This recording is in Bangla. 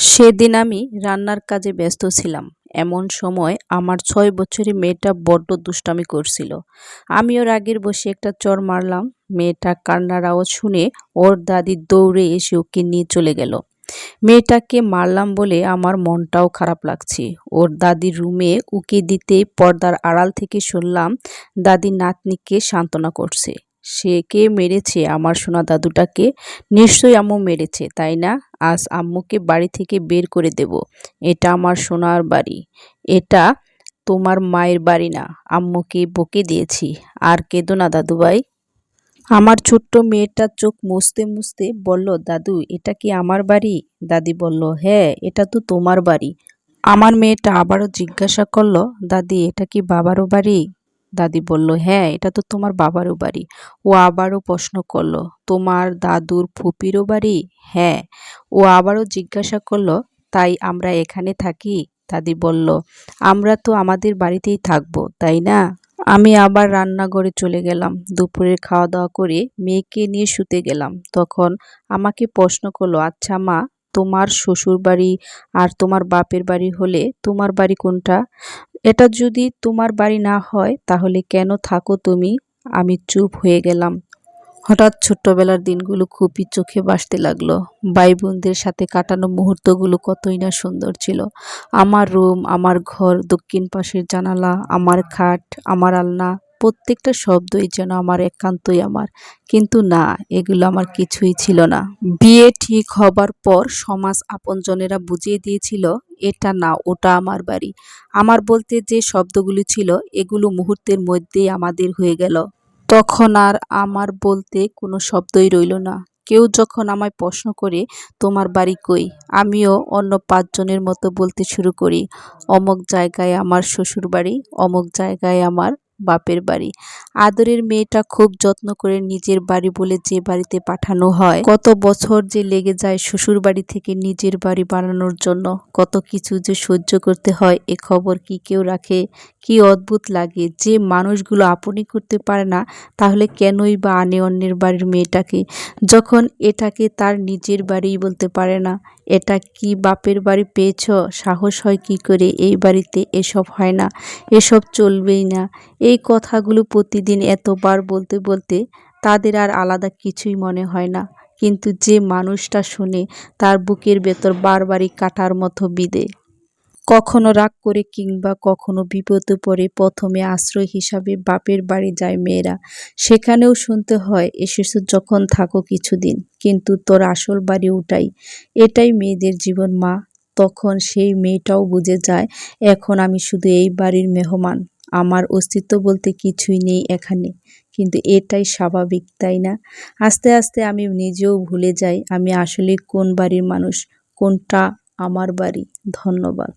সেদিন আমি রান্নার কাজে ব্যস্ত ছিলাম। এমন সময় আমার ছয় বছরের মেয়েটা বড্ড দুষ্টামি করছিল। আমিও রাগের বসে একটা চর মারলাম। মেয়েটা কান্নার আওয়াজ শুনে ওর দাদি দৌড়ে এসে ওকে নিয়ে চলে গেল। মেয়েটাকে মারলাম বলে আমার মনটাও খারাপ লাগছে। ওর দাদির রুমে উকি দিতে পর্দার আড়াল থেকে শুনলাম দাদি নাতনিকে সান্ত্বনা করছে। সে কে মেরেছে? আমার সোনা দাদুটাকে নিশ্চয়ই আম্মু মেরেছে, তাই না? আজ আম্মুকে বাড়ি থেকে বের করে দেব। এটা আমার সোনার বাড়ি। এটা তোমার মায়ের বাড়ি না, আম্মুকে বকে দিয়েছি। আর কেঁদো না, দাদুভাই। আমার ছোট্ট মেয়েটার চোখ মুছতে মুছতে বলল, দাদু, এটা কি আমার বাড়ি? দাদি বলল হ্যাঁ এটা তো তোমার বাড়ি। আমার মেয়েটা আবারও জিজ্ঞাসা করল, দাদি, এটা কি বাবারও বাড়ি? দাদি বলল হ্যাঁ এটা তো তোমার বাবারও বাড়ি। ও আবারও প্রশ্ন করল, তোমার দাদুর ফুপিরও বাড়ি? হ্যাঁ। ও আবারও জিজ্ঞাসা করল, তাই আমরা এখানে থাকি? দাদি বলল, আমরা তো আমাদের বাড়িতেই থাকব, তাই না? আমি আবার রান্নাঘরে চলে গেলাম, দুপুরের খাওয়া দাওয়া করে মেয়েকে নিয়ে শুতে গেলাম। তখন আমাকে প্রশ্ন করল আচ্ছা মা তোমার শ্বশুর বাড়ি আর তোমার বাপের বাড়ি হলে তোমার বাড়ি কোনটা? এটা যদি তোমার বাড়ি না হয়, তাহলে কেন থাকো তুমি? আমি চুপ হয়ে গেলাম। হঠাৎ ছোট্টবেলার দিনগুলো খুবই চোখে বাসতে লাগল। ভাই বোনদের সাথে কাটানো মুহূর্তগুলো কতই না সুন্দর ছিল। আমার রুম, আমার ঘর, দক্ষিণ পাশের জানালা, আমার খাট, আমার আলনা প্রত্যেকটা শব্দই যেন আমার একান্তই আমার। কিন্তু না, এগুলো আমার কিছুই ছিল না। বিয়ে ঠিক হবার পর সমাজ আপনজনেরা বুঝিয়ে দিয়েছিল, এটা না, ওটা আমার বাড়ি। আমার বলতে যে শব্দগুলি ছিল, এগুলো মুহূর্তের মধ্যেই আমাদের হয়ে গেল। তখন আর আমার বলতে কোনো শব্দই রইল না। কেউ যখন আমায় প্রশ্ন করে, তোমার বাড়ি কই? আমিও অন্য পাঁচজনের মতো বলতে শুরু করি, অমুক জায়গায় আমার শ্বশুর বাড়ি অমুক জায়গায় আমার বাপের বাড়ি। আদরের মেয়েটা খুব যত্ন করে নিজের বাড়ি বলে যে বাড়িতে পাঠানো হয়, কত বছর যে লেগে যায় শ্বশুর বাড়ি থেকে নিজের বাড়ি বানানোর জন্য, কত কিছু যে সহ্য করতে হয়, এ খবর কি কেউ রাখে? কি অদ্ভুত লাগে যে মানুষগুলো আপনি করতে পারে না, তাহলে কেনই বা আনে অন্যের বাড়ির মেয়েটাকে? যখন এটাকে তার নিজের বাড়িই বলতে পারে না, এটা কি বাপের বাড়ি পেয়েছ? সাহস হয় কি করে এই বাড়িতে এসব হয় না? এসব চলবেই না। এই কথাগুলো প্রতিদিন এতবার বলতে বলতে তাদের আর আলাদা কিছুই মনে হয় না। কিন্তু যে মানুষটা শুনে, তার বুকের ভেতর বারবারই কাটার মতো বিদে কখনো রাগ করে কিংবা কখনো বিপদে পড়ে প্রথমে আশ্রয় হিসাবে বাপের বাড়ি যায় মেয়েরা। সেখানেও শুনতে হয়, এসেছ যখন থাকো কিছুদিন, কিন্তু তোর আসল বাড়ি ওটাই। এটাই মেয়েদের জীবন মা। তখন সেই মেয়েটাও বুঝে যায়, এখন আমি শুধু এই বাড়ির মেহমান। আমার অস্তিত্ব বলতে কিছুই নেই এখানে। কিন্তু এটাই স্বাভাবিক, তাই না? আস্তে আস্তে আমি নিজেও ভুলে যাই আমি আসলে কোন বাড়ির মানুষ, কোনটা আমার বাড়ি। ধন্যবাদ।